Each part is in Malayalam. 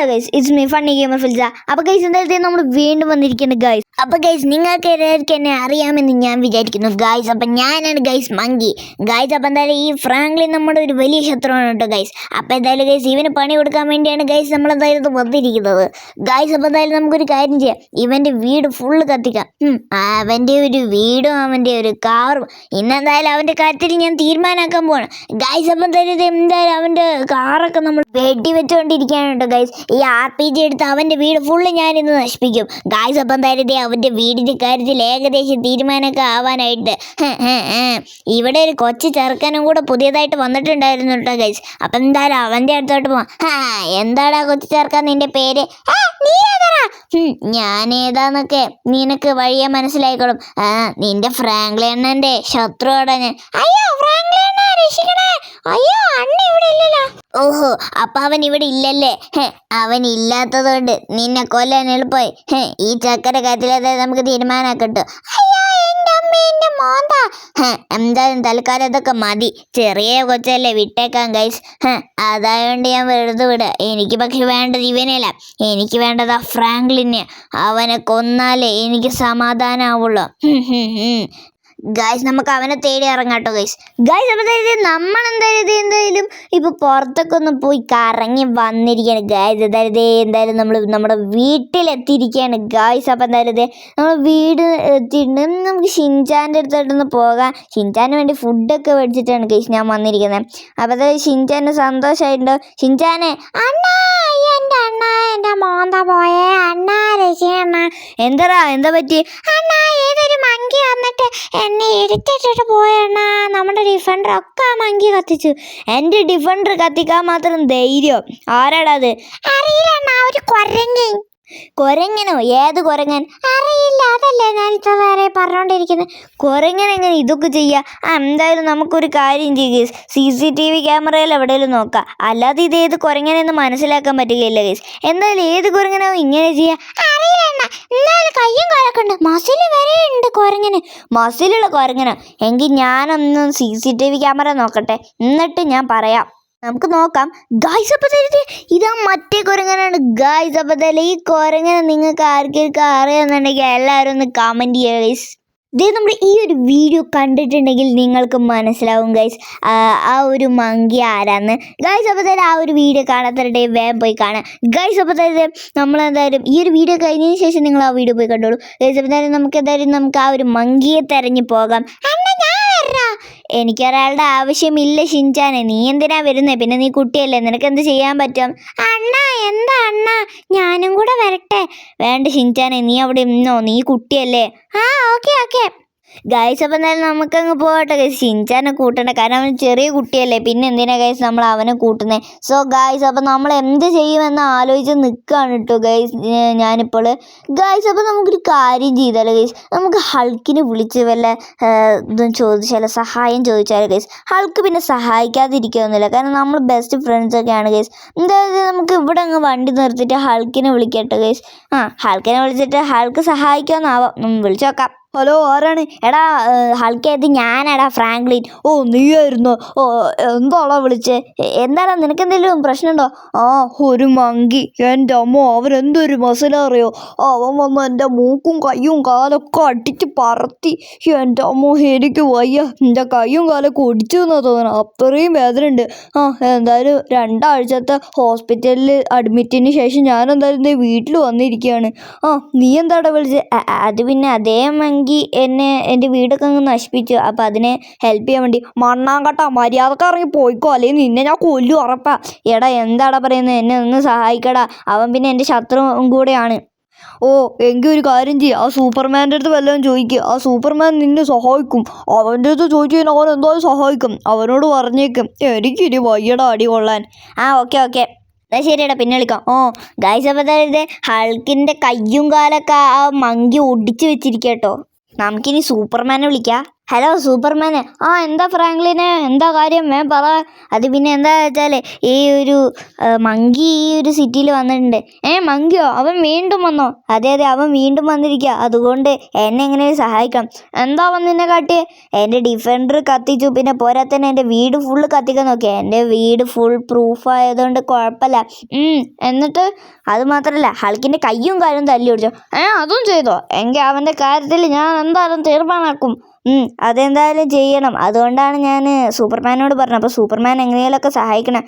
Hello guys it's me funny gamer ഫിൽസ അപ്പോൾ ഗൈസ് എന്തായാലും നമ്മൾ വീണ്ടും വന്നിരിക്കുന്നത് ഗൈസ് അപ്പോൾ ഗൈസ് നിങ്ങൾക്ക് എല്ലാവർക്കും എന്നെ അറിയാമെന്ന് ഞാൻ വിചാരിക്കുന്നു ഗൈസ് അപ്പം ഞാനാണ് ഗൈസ് മങ്കി. ഗൈസ് അപ്പം എന്തായാലും ഈ ഫ്രാങ്ക്ലിൻ നമ്മുടെ ഒരു വലിയ ശത്രുവാണ് കേട്ടോ ഗൈസ് അപ്പോൾ എന്തായാലും ഗൈസ് ഇവന് പണി കൊടുക്കാൻ വേണ്ടിയാണ് ഗൈസ് നമ്മൾ എന്തായാലും വന്നിരിക്കുന്നത്. ഗൈസ് അപ്പോൾ എന്തായാലും നമുക്കൊരു കാര്യം ചെയ്യാം. ഇവന്റെ വീട് ഫുള്ള് കത്തിക്കാം. അവന്റെ ഒരു വീടും അവന്റെ ഒരു കാറും. ഇന്നെന്തായാലും അവന്റെ കാര്യത്തിൽ ഞാൻ തീരുമാനമാക്കാൻ പോവാണ്. ഗൈസ് അപ്പം എന്തായാലും എന്തായാലും അവന്റെ കാറൊക്കെ നമ്മൾ വെടി വെച്ചുകൊണ്ടിരിക്കുകയാണ് കേട്ടോ ഗൈസ് ഈ ആർ പി ജി എടുത്ത് അവന്റെ വീട് ഫുള്ള് ഞാനിന്ന് നശിപ്പിക്കും. ഗായ്സ് എന്തായാലും ദേ അവന്റെ വീടിന്റെ കാര്യത്തിൽ ഏകദേശം തീരുമാനമൊക്കെ ആവാനായിട്ട്. ഇവിടെ ഒരു കൊച്ചു ചെറുക്കനും കൂടെ പുതിയതായിട്ട് വന്നിട്ടുണ്ടായിരുന്നു കേട്ടോ ഗൈസ് അപ്പം എന്തായാലും അവന്റെ അടുത്തോട്ട് പോവാം. എന്താടാ കൊച്ചു ചെറുക്കൻ നിന്റെ പേര്? നീ? ഞാൻ ഏതാന്നൊക്കെ നിനക്ക് വഴിയെ മനസ്സിലായിക്കോളും. നിന്റെ ഫ്രാങ്ക്ലിയണ്ണന്റെ ശത്രുവാടാ ഞാൻ. അയ്യോ ഫ്രാങ്ക്ലിയണ്ണ രക്ഷിക്കണേ അയ്യോ അണ്ണ ഇവിടെ ഇല്ലല്ലോ. ഓഹോ അപ്പൊ അവൻ ഇവിടെ ഇല്ലല്ലേ? അവൻ ഇല്ലാത്തതുകൊണ്ട് നിന്നെ കൊല്ലാൻ എളുപ്പമായി. ഈ ചക്കര കാര്യത്തിലത് നമുക്ക് തീരുമാനാക്കട്ടു എന്തായാലും തൽക്കാലം ഇതൊക്കെ മതി. ചെറിയ കൊച്ചല്ലേ വിട്ടേക്കാം ഗൈസ് അതായോണ്ട് ഞാൻ വെറുതെ വിടുക എനിക്ക് പക്ഷെ വേണ്ടത് ഇവനല്ല എനിക്ക് വേണ്ടത് ആ ഫ്രാങ്ക്ലിനെ. അവനെ കൊന്നാലേ എനിക്ക് സമാധാനമാവുള്ളൂ ഗൈസ് നമുക്ക് അവനെ തേടി ഇറങ്ങാട്ടോ ഗൈസ് ഗൈസ് അപ്പോൾ നമ്മൾ എന്തായാലും എന്തായാലും ഇപ്പോൾ പുറത്തൊക്കെ ഒന്ന് പോയി കറങ്ങി വന്നിരിക്കുകയാണ്. ഗൈസ് എന്തായാലും എന്തായാലും നമ്മൾ നമ്മുടെ വീട്ടിലെത്തിയിരിക്കുകയാണ്. ഗൈസ് അപ്പോൾ എന്തായാലും നമ്മൾ വീട് എത്തിയിട്ടുണ്ട്. നമുക്ക് ഷിൻചാന്റെ അടുത്തായിട്ടൊന്ന് പോകാം. ഷിൻചാന് വേണ്ടി ഫുഡൊക്കെ മേടിച്ചിട്ടാണ് ഗൈസ് ഞാൻ വന്നിരിക്കുന്നത്. അപ്പോൾ അതായത് ഷിൻചാന് സന്തോഷമായിട്ടുണ്ടോ ഷിൻചാനെ അണ്ണാ അണ്ണ എന്റെ മോന്ത പോയേ. അണ്ണാ രക്ഷിക്കണ്ണ എന്താടാ എന്താ പറ്റി? അണ്ണാ ഏതൊരു മങ്കി വന്നിട്ട് എന്നെ എടുത്തിട്ടിട്ട് പോയണ്ണാ. നമ്മുടെ ഡിഫൻഡർ ഒക്കെ മങ്കി കത്തിച്ചു. എന്റെ ഡിഫൻഡർ കത്തിക്കാൻ മാത്രം ധൈര്യം. ആരാടാ അത്? അറിയില്ല ഒരു കൊരങ്ങൻ. കൊരങ്ങനോ ഏത് കൊരങ്ങൻ? അറിയില്ല അതല്ലേ ഞാൻ ഇത്ര നേരെ പറഞ്ഞുകൊണ്ടിരിക്കുന്നത് കൊരങ്ങൻ എങ്ങനെ ഇതൊക്കെ ചെയ്യുക ആ എന്തായാലും നമുക്കൊരു കാര്യം ചെയ്യുക സി സി ടി വി ക്യാമറയിൽ എവിടെയെങ്കിലും നോക്കാം. അല്ലാതെ ഇത് ഏത് കൊരങ്ങനെന്ന് മനസ്സിലാക്കാൻ പറ്റുകയില്ല ഗേസ്. എന്തായാലും ഏത് കൊരങ്ങനാവും ഇങ്ങനെ ചെയ്യുക അറിയില്ല മസിലുള്ള കൊരങ്ങനോ. എങ്കിൽ ഞാനൊന്ന് C C T V camera നോക്കട്ടെ. എന്നിട്ട് ഞാൻ പറയാം. നമുക്ക് നോക്കാം. ഗായ്സ് അപ്പോൾ തരുത് ഇതാ മറ്റേ കുരങ്ങനാണ്. ഗായ്സ് അപ്പോൾ തന്നെ ഈ കുരങ്ങനെ നിങ്ങൾക്ക് ആർക്കൊക്കെ അറിയാമെന്നുണ്ടെങ്കിൽ എല്ലാവരും ഒന്ന് കമന്റ് ചെയ്യുക ഗൈസ് ഇതേ നമ്മുടെ ഈ ഒരു വീഡിയോ കണ്ടിട്ടുണ്ടെങ്കിൽ നിങ്ങൾക്ക് മനസ്സിലാവും ഗൈസ് ആ ഒരു മങ്കി ആരാന്ന്. ഗൈസ് അപ്പോൾ തന്നെ ആ ഒരു വീഡിയോ കാണാത്തവരുടെ വേഗം പോയി കാണാം ഗൈസ് അപ്പോൾ തന്നെ നമ്മൾ എന്തായാലും ഈ ഒരു വീഡിയോ കഴിഞ്ഞതിന് ശേഷം നിങ്ങൾ ആ വീഡിയോ പോയി കണ്ടോളൂ. ഗൈസ് അപ്പോൾ തന്നെ നമുക്ക് എന്തായാലും നമുക്ക് ആ ഒരു മങ്കിയെ തെരഞ്ഞു പോകാം. എനിക്കൊരാളുടെ ആവശ്യമില്ല ഷിൻചാനെ. നീ എന്തിനാ വരുന്നേ? പിന്നെ നീ കുട്ടിയല്ലേ. നിനക്ക് എന്ത് ചെയ്യാൻ പറ്റും? അണ്ണ എന്താ അണ്ണ? ഞാനും കൂടെ വരട്ടെ. വേണ്ട ഷിൻചാനെ നീ അവിടെ ഇന്നോ നീ കുട്ടിയല്ലേ. ആ ഓക്കെ ഓക്കെ. ഗൈസ് അപ്പം എന്തായാലും നമുക്കങ്ങ് പോകട്ടെ ഗൈസ് ഷിൻചാനെ കൂട്ടണ്ട. കാരണം അവൻ ചെറിയ കുട്ടിയല്ലേ. പിന്നെ എന്തിനാ ഗൈസ് നമ്മൾ അവനെ കൂട്ടുന്നത് സോ ഗൈസ് അപ്പം നമ്മൾ എന്ത് ചെയ്യുമെന്ന് ആലോചിച്ച് നിൽക്കുകയാണ് കേട്ടോ ഗൈസ് ഞാനിപ്പോൾ. ഗൈസ് അപ്പം നമുക്കൊരു കാര്യം ചെയ്താലോ ഗൈസ് നമുക്ക് ഹൾക്കിനെ വിളിച്ച് വല്ല ഇതും ചോദിച്ചാലോ സഹായം ചോദിച്ചാലോ ഗൈസ് ഹൾക്ക് പിന്നെ സഹായിക്കാതിരിക്കുകയൊന്നുമില്ല കാരണം നമ്മൾ ബെസ്റ്റ് ഫ്രണ്ട്സ് ഒക്കെയാണ് ഗൈസ് എന്തായാലും നമുക്ക് ഇവിടെ അങ്ങ് വണ്ടി നിർത്തിയിട്ട് ഹൾക്കിനെ വിളിക്കട്ടെ ഗൈസ് ആ ഹൾക്കിനെ വിളിച്ചിട്ട് ഹൾക്ക് സഹായിക്കാമെന്നാവാം വിളിച്ച് നോക്കാം. ഹലോ ആരാണ്? എടാ ഹൾക്കേ ഇത് ഞാനാടാ ഫ്രാങ്ക്ലിൻ. ഓ നീയായിരുന്നോ? ഓ എന്താണോ വിളിച്ചേ? എന്താണ് നിനക്ക് എന്തെങ്കിലും പ്രശ്നമുണ്ടോ? ആ ഒരു മങ്കി. എന്റെ അമ്മ അവൻ എന്തൊരു മസിലാ അറിയോ? അവൻ വന്ന് എന്റെ മൂക്കും കയ്യും കാലൊക്കെ അടിച്ച് പറത്തി. എന്റെ അമ്മ എനിക്ക് വയ്യ. എന്റെ കയ്യും കാലൊക്കെ ഒടിച്ചു എന്നാ തോന്നണം. അത്രയും വേദന ഉണ്ട് ആ എന്തായാലും രണ്ടാഴ്ചത്തെ ഹോസ്പിറ്റലിൽ അഡ്മിറ്റിന് ശേഷം ഞാൻ എന്തായാലും വീട്ടിൽ വന്നിരിക്കുകയാണ്. ആ നീ എന്താടാ വിളിച്ചത് അത് പിന്നെ അതേ മങ്കി എന്നെ എന്റെ വീടൊക്കെ അങ്ങ് നശിപ്പിച്ചു. അപ്പം അതിനെ ഹെൽപ്പ് ചെയ്യാൻ വേണ്ടി മണ്ണാങ്കട്ട മര്യാദയ്ക്ക് ഇറങ്ങി പോയിക്കോ. അല്ലെങ്കിൽ നിന്നെ ഞാൻ കൊല്ലു ഉറപ്പാ. എടാ എന്താടാ പറയുന്നത് എന്നെ ഒന്ന് സഹായിക്കടാ. അവൻ പിന്നെ എന്റെ ശത്രുവും കൂടെയാണ്. ഓ എങ്കിൽ ഒരു കാര്യം ചെയ്യ്. ആ സൂപ്പർമാന്റെ അടുത്ത് വല്ലതും ചോദിക്കുക ആ സൂപ്പർമാൻ നിന്നെ സഹായിക്കും. അവന്റെ അടുത്ത് ചോദിച്ചു കഴിഞ്ഞാൽ അവൻ എന്തായാലും സഹായിക്കും. അവനോട് പറഞ്ഞേക്കും. എനിക്കിനി വയ്യട അടി കൊള്ളാൻ. ആ ഓക്കെ ഓക്കെ. എന്നാൽ ശരിയടാ പിന്നെ വിളിക്കാം. ഓ ഗൈസ് അപ്പോൾ ഹൾക്കിന്റെ കയ്യും കാലൊക്കെ ആ മങ്കി ഒടിച്ചു വെച്ചിരിക്കട്ടോ നമുക്കിനി സൂപ്പർമാനെ വിളിക്കാം. ഹലോ സൂപ്പർമാന്. ആ എന്താ ഫ്രാങ്ക്ലിന്? എന്താ കാര്യം? വേ പറ. അത് പിന്നെ എന്താ വെച്ചാൽ ഈ ഒരു മങ്കി ഈ ഒരു സിറ്റിയിൽ വന്നിട്ടുണ്ട്. ഏ മങ്കിയോ? അവൻ വീണ്ടും വന്നോ? അതെ അതെ അവൻ വീണ്ടും വന്നിരിക്കുക അതുകൊണ്ട് എന്നെ എങ്ങനെ സഹായിക്കാം? എന്താ വന്നിന്നെ കാട്ടിയേ? എന്റെ ഡിഫൻഡർ കത്തിച്ചു. പിന്നെ പോരാ തന്നെ എന്റെ വീട് ഫുള്ള് കത്തിക്കാൻ നോക്കി. എന്റെ വീട് ഫുൾ പ്രൂഫ് ആയതുകൊണ്ട് കുഴപ്പമില്ല. എന്നിട്ട് അത് മാത്രമല്ല ഹൾക്കിന്റെ കയ്യും കാലും തല്ലി ഓടിച്ചോ ഏ അതും ചെയ്തോ? എങ്കിൽ അവന്റെ കാര്യത്തിൽ ഞാൻ എന്തായാലും തീർമാനാക്കും. ഉം, അതെന്തായാലും ചെയ്യണം. അതുകൊണ്ടാണ് ഞാൻ സൂപ്പർമാനോട് പറഞ്ഞത്. അപ്പോൾ സൂപ്പർമാൻ എങ്ങനെയെങ്കിലുമൊക്കെ സഹായിക്കണം.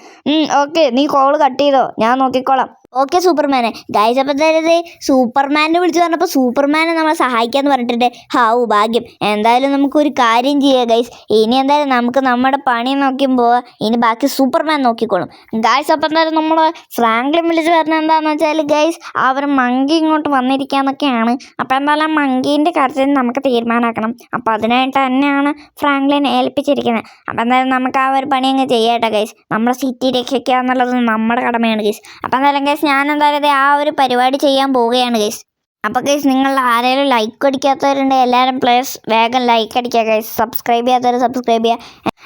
ഓക്കെ നീ കോൾ കട്ട് ചെയ്തോ? ഞാൻ നോക്കിക്കോളാം. ഓക്കെ സൂപ്പർമാനെ. ഗൈസ് അപ്പം തരുത് സൂപ്പർമാനെ വിളിച്ച് പറഞ്ഞപ്പോൾ സൂപ്പർമാനെ നമ്മളെ സഹായിക്കാന്ന് പറഞ്ഞിട്ടുണ്ട്. ഹാവു ഭാഗ്യം. എന്തായാലും നമുക്കൊരു കാര്യം ചെയ്യാം ഗൈസ് ഇനി എന്തായാലും നമുക്ക് നമ്മുടെ പണി നോക്കുമ്പോൾ ഇനി ബാക്കി സൂപ്പർമാൻ നോക്കിക്കോളും. ഗൈസ് അപ്പം എന്തായാലും നമ്മൾ ഫ്രാങ്ക്ലിൻ വിളിച്ച് പറഞ്ഞ എന്താണെന്ന് വെച്ചാൽ ഗൈസ് അവർ മങ്കി ഇങ്ങോട്ട് വന്നിരിക്കാന്നൊക്കെയാണ്. അപ്പം എന്തായാലും മങ്കീന്റെ കാര്യത്തിൽ നമുക്ക് തീരുമാനമാക്കണം അപ്പോൾ അതിനായിട്ട് തന്നെയാണ് ഫ്രാങ്ക്ലിൻ ഏൽപ്പിച്ചിരിക്കുന്നത്. അപ്പം എന്തായാലും നമുക്ക് ആ ഒരു പണി അങ്ങ് ചെയ്യട്ടെ ഗൈസ് നമ്മുടെ സിറ്റി രക്ഷിക്കുക എന്നുള്ളത് നമ്മുടെ കടമയാണ് ഗൈസ് അപ്പം എന്തായാലും ഗൈസ് ഞാൻ എന്തായാലും ദേ ആ ഒരു പരിപാടി ചെയ്യാൻ പോവുകയാണ് ഗൈസ് അപ്പോൾ ഗൈസ് നിങ്ങൾ ആരെങ്കിലും ലൈക്ക് അടിക്കാത്തവരുണ്ട് എല്ലാവരും പ്ലസ് വേഗം ലൈക്ക് അടിക്കുക ഗൈസ് സബ്സ്ക്രൈബ് ചെയ്യാത്തവർ സബ്സ്ക്രൈബ് ചെയ്യുക.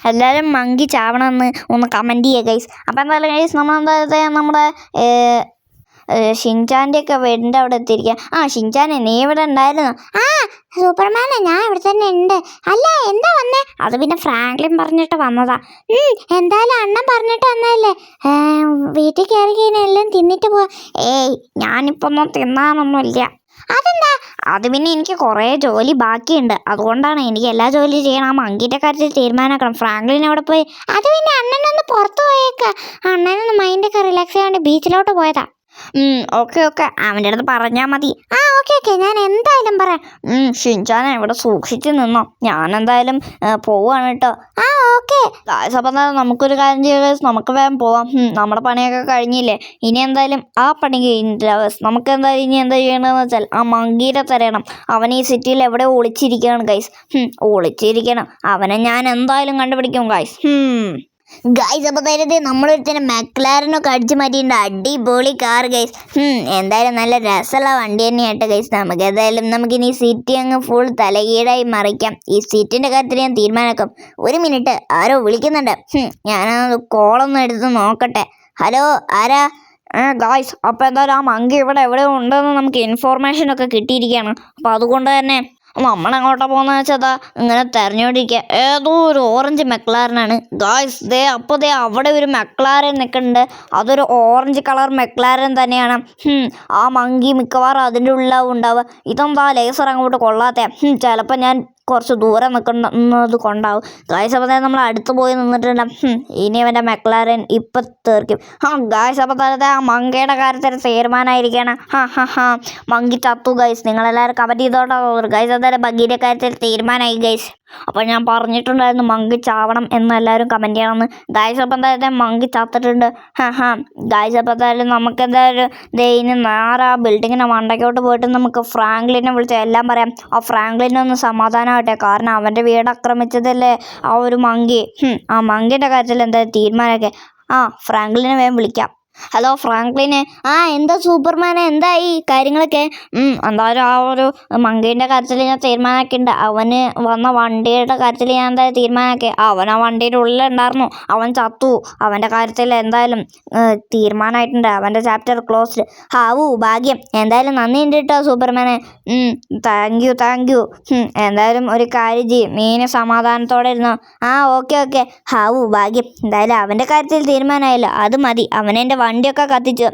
എല്ലാവരും മങ്കി ചാവണമെന്ന് ഒന്ന് കമന്റ് ചെയ്യുക ഗൈസ് അപ്പോൾ എന്തായാലും ഗൈസ് നമ്മൾ എന്തായാലും നമ്മുടെ ഷിൻചാന്റെ ഒക്കെ വീടിന്റെ അവിടെ എത്തിയിരിക്കുക ആ ഷിൻചാനെ നീ ഇവിടെ ഉണ്ടായിരുന്നു. ആ സൂപ്പർമാനെ ഞാൻ ഇവിടെ തന്നെ ഉണ്ട്. അല്ല എന്താ വന്നേ? അത് പിന്നെ ഫ്രാങ്ക്ലിൻ പറഞ്ഞിട്ട് വന്നതാ. എന്തായാലും അണ്ണൻ പറഞ്ഞിട്ട് വന്നതല്ലേ? വീട്ടിൽ കയറി കഴിഞ്ഞാൽ എല്ലാം തിന്നിട്ട് പോവാ. ഏയ് ഞാനിപ്പോ ഒന്നും തിന്നാനൊന്നുമില്ല. അതെന്താ? അത് പിന്നെ എനിക്ക് കുറേ ജോലി ബാക്കിയുണ്ട്. അതുകൊണ്ടാണ് എനിക്ക് എല്ലാ ജോലിയും ചെയ്യണം. ആ മങ്കിന്റെ കാര്യത്തിൽ തീരുമാനമാക്കണം. ഫ്രാങ്ക്ലിൻ അവിടെ പോയി? അത് പിന്നെ അണ്ണനൊന്ന് പുറത്തു പോയേക്ക. അണ്ണനൊന്ന് മൈൻഡൊക്കെ റിലാക്സ് ചെയ്യാണ്ട് ബീച്ചിലോട്ട് പോയതാ. Okay okay. അവന്റെ അടുത്ത് പറഞ്ഞാൽ മതി. ആ ഓക്കെ ഓക്കെ. ഞാൻ എന്തായാലും പറയാം. ഷിൻചാനെ ഇവിടെ സൂക്ഷിച്ച് നിന്നോ. ഞാൻ എന്തായാലും പോവാണ് കേട്ടോ. ആ ഓക്കെ. എന്തായാലും നമുക്കൊരു കാര്യം ചെയ്യാം നമുക്ക് വേഗം പോവാം. നമ്മുടെ പണിയൊക്കെ കഴിഞ്ഞില്ലേ? ഇനി എന്തായാലും ആ പണി കഴിഞ്ഞിട്ടില്ല ബസ് നമുക്ക് എന്തായാലും ഇനി എന്താ ചെയ്യണമെന്ന് വെച്ചാൽ ആ മങ്കീരെ തരണം. അവൻ ഈ സിറ്റിയിൽ എവിടെ ഒളിച്ചിരിക്കുകയാണ് ഗൈസ് ഒളിച്ചിരിക്കണം. അവനെ ഞാൻ എന്തായാലും കണ്ടുപിടിക്കും ഗൈസ് ഗൈസ് അപ്പോൾ നേരത്തെ നമ്മളൊരുത്തന്നെ മെക്ലാരനൊക്കെ അടിച്ചു മാറ്റിയിട്ടുണ്ട്. അടിപൊളി കാർ ഗൈസ് എന്തായാലും നല്ല രസമുള്ള വണ്ടി തന്നെയാട്ടോ ഗൈസ് നമുക്ക് എന്തായാലും നമുക്കിനി സീറ്റ് അങ്ങ് ഫുൾ തലകീഴായി മറിക്കാം. ഈ സീറ്റിന്റെ കാര്യത്തിൽ ഞാൻ തീരുമാനമാക്കും ഒരു മിനിറ്റ് ആരോ വിളിക്കുന്നുണ്ട്. ഞാനത് കോളൊന്നും എടുത്ത് നോക്കട്ടെ. ഹലോ ആരാ? ഗായ്സ് അപ്പോൾ എന്തായാലും ആ മങ്കി ഇവിടെ എവിടെ ഉണ്ടെന്ന് നമുക്ക് ഇൻഫോർമേഷൻ ഒക്കെ കിട്ടിയിരിക്കുകയാണ്. അപ്പോൾ അതുകൊണ്ട് തന്നെ നമ്മളെങ്ങോട്ടാ പോകുന്നത് വെച്ചാൽ ഇങ്ങനെ തെരഞ്ഞുകൊണ്ടിരിക്കുക ഏതോ ഒരു ഓറഞ്ച് മെക്ലാരനാണ് ഗായ്സ് ദേ അപ്പോൾ ദേ അവിടെ ഒരു മെക്ലാരൻ നിൽക്കുന്നുണ്ട് അതൊരു ഓറഞ്ച് കളർ മെക്ലാരൻ തന്നെയാണ്. ആ മങ്കി മിക്കവാറും അതിന്റെ ഉള്ളിലാവും ഉണ്ടാവുക. ഇതെന്താ ലേസർ അങ്ങോട്ട് കൊള്ളാത്ത? ചിലപ്പോൾ ഞാൻ കുറച്ച് ദൂരെ നിൽക്കുന്നത് കൊണ്ടാവും. ഗായ്സ് തന്നെ നമ്മൾ അടുത്ത് പോയി നിന്നിട്ടുണ്ട്. ഇനി അവന്റെ മെക്ലാരൻ ഇപ്പം തീർക്കും. ആ ഗായ്സ് തന്നെ ആ മങ്കയുടെ കാര്യത്തിൽ തീരുമാനമായിരിക്കുകയാണ് ഹാ ഹാ ഹാ. മങ്കി ചത്തു ഗൈസ് നിങ്ങളെല്ലാവരും കമന്റ് ചെയ്തോട്ടോ. ഗൈസ് എന്തായാലും മങ്കീന്റെ കാര്യത്തിൽ തീരുമാനമായി ഗൈസ് അപ്പോൾ ഞാൻ പറഞ്ഞിട്ടുണ്ടായിരുന്നു മങ്കി ചാവണം എന്ന് എല്ലാവരും കമന്റ് ചെയ്യണമെന്ന്. ഗായ്സ് അപ്പോൾ എന്തായാലും മങ്കി ചത്തിട്ടുണ്ട്. ഹാ ഹാ ഗായ്സ് നമുക്ക് എന്തായാലും ദേ ഇനി നേരെ ആ ബിൽഡിങ്ങിന്റെ മണ്ടയ്ക്കോട്ട് പോയിട്ട് നമുക്ക് ഫ്രാങ്ക്ലിനെ വിളിച്ച് എല്ലാം പറയാം. ആ ഫ്രാങ്ക്ലിനെ ഒന്ന് സമാധാനമാവട്ടെ. കാരണം അവന്റെ വീട് ആക്രമിച്ചതല്ലേ ആ ഒരു മങ്കി. ആ മങ്കിന്റെ കാര്യത്തിൽ എന്തായാലും തീരുമാനമൊക്കെ. ആ ഫ്രാങ്ക്ലിനെ വേഗം വിളിക്കാം. ഹലോ ഫ്രാങ്ക്ലിന് ആ എന്താ സൂപ്പർമാനെ എന്തായി? കാര്യങ്ങളൊക്കെ? എന്തായാലും ആ ഒരു മങ്കീന്റെ കാര്യത്തിൽ ഞാൻ തീരുമാനമാക്കിയിട്ടുണ്ട്. അവന് വന്ന വണ്ടിയുടെ കാര്യത്തിൽ ഞാൻ എന്തായാലും തീരുമാനമാക്കി. അവൻ ആ വണ്ടിയുടെ ഉള്ളിൽ ഉണ്ടായിരുന്നു. അവൻ ചത്തു. അവന്റെ കാര്യത്തിൽ എന്തായാലും തീരുമാനമായിട്ടുണ്ട്. അവന്റെ ചാപ്റ്റർ ക്ലോസ്ഡ് ഹാവു ഭാഗ്യം. എന്തായാലും നന്ദി ഉണ്ട് കേട്ടോ സൂപ്പർമാനെ താങ്ക് യു താങ്ക് യു എന്തായാലും ഒരു കാര്യം ചെയ്യും. മീന് സമാധാനത്തോടെ ഇരുന്നു? ആ ഓക്കെ ഓക്കെ ഹാവു ഭാഗ്യം. എന്തായാലും അവന്റെ കാര്യത്തിൽ തീരുമാനമായല്ലോ. അത് മതി. അവൻ എന്റെ വണ്ടിയൊക്കെ കത്തിച്ചു.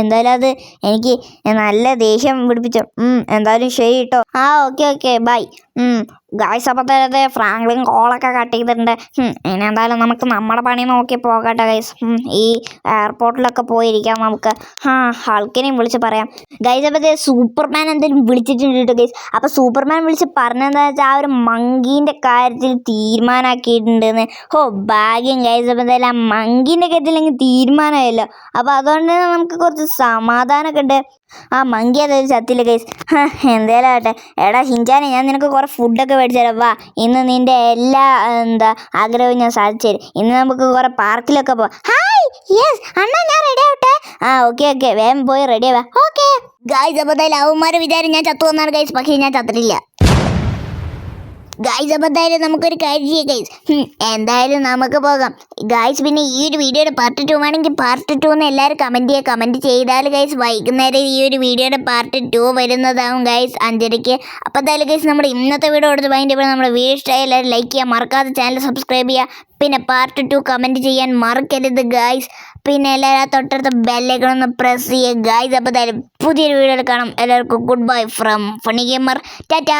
എന്തായാലും അത് എനിക്ക് നല്ല ദേഷ്യം പിടിപ്പിച്ചു. എന്തായാലും ശരി കേട്ടോ ആ ഓക്കെ ഓക്കെ ബൈ. ഗായ്സ് അപ്പോൾ തരത് ഫ്രാങ്ക്ലിൻ കോളൊക്കെ കട്ട് ചെയ്തിട്ടുണ്ട്. ഇനി എന്തായാലും നമുക്ക് നമ്മുടെ പണി നോക്കി പോകട്ടെ ഗൈസ് ഈ എയർപോർട്ടിലൊക്കെ പോയിരിക്കാം നമുക്ക്. ആ ഹൾക്കിനെയും വിളിച്ച് പറയാം. ഗൈസ് അപ്പോൾ സൂപ്പർമാൻ എന്തെങ്കിലും വിളിച്ചിട്ടുണ്ട് കേട്ടോ ഗൈസ് അപ്പോൾ സൂപ്പർമാൻ വിളിച്ച് പറഞ്ഞതെന്ന് വെച്ചാൽ ആ ഒരു മങ്കീന്റെ കാര്യത്തിൽ തീരുമാനമാക്കിയിട്ടുണ്ടെന്ന് ഹോ ഭാഗ്യം ഗൈസ് എന്തായാലും ആ മങ്കീന്റെ അങ്ങ് തീരുമാനമായല്ലോ. അപ്പോൾ അതുകൊണ്ട് തന്നെ നമുക്ക് കുറച്ച് സമാധാനമൊക്കെ ഉണ്ട്. ആ മങ്കി അതൊരു ചത്തില്ല ഗൈസ് എന്തായാലും ആട്ടെ എടാ ഹിഞ്ചാനെ ഞാൻ നിനക്ക് കുറേ ഫുഡൊക്കെ മേടിച്ചു തരാം വാ ഇന്ന് നിന്റെ എല്ലാ എന്താ ആഗ്രഹവും ഞാൻ സാധിച്ചു തരും. ഇന്ന് നമുക്ക് കുറെ പാർക്കിലൊക്കെ പോവാം. ഹായ് യെസ് അണ്ണാ ഞാൻ റെഡി ആവട്ടെ? ആ ഓക്കെ ഓക്കെ വേഗം പോയി റെഡി ആവാ. ഓക്കെ ഗായ്സ് അപ്പോൾ അവന്മാരെ വിചാരം ഞാൻ ചത്തു വന്നാണ് ഗൈസ് പക്ഷേ ഞാൻ ചത്തിട്ടില്ല. ഗായ്സ് അപ്പം എന്തായാലും നമുക്കൊരു കാര്യം ചെയ്യാം ഗൈസ് എന്തായാലും നമുക്ക് പോകാം. ഗായ്സ് പിന്നെ ഈ ഒരു വീഡിയോയുടെ പാർട്ട് ടു ആണെങ്കിൽ പാർട്ട് ടു എന്ന് എല്ലാവരും കമന്റ് ചെയ്യുക കമന്റ് ചെയ്താൽ ഗൈസ് വൈകുന്നേരം ഈ ഒരു വീഡിയോയുടെ പാർട്ട് ടു വരുന്നതാവും ഗൈസ് അഞ്ചരയ്ക്ക്. അപ്പോൾ എന്തായാലും ഗൈസ് നമ്മുടെ ഇന്നത്തെ വീഡിയോ എടുത്ത് ഭയങ്കര നമ്മുടെ വീഡിയോ ഇഷ്ടമായി എല്ലാവരും ലൈക്ക് ചെയ്യുക മറക്കാതെ ചാനൽ സബ്സ്ക്രൈബ് ചെയ്യുക പിന്നെ പാർട്ട് ടു കമന്റ് ചെയ്യാൻ മറക്കരുത് ഗായ്സ് പിന്നെ എല്ലാവരും ആ തൊട്ടടുത്ത ബെല്ലൈക്കൺ ഒന്ന് പ്രസ് ചെയ്യുക ഗായ്സ് അപ്പോൾ എന്തായാലും പുതിയൊരു വീഡിയോയിൽ കാണാം. എല്ലാവർക്കും good bye from funny gamer Tata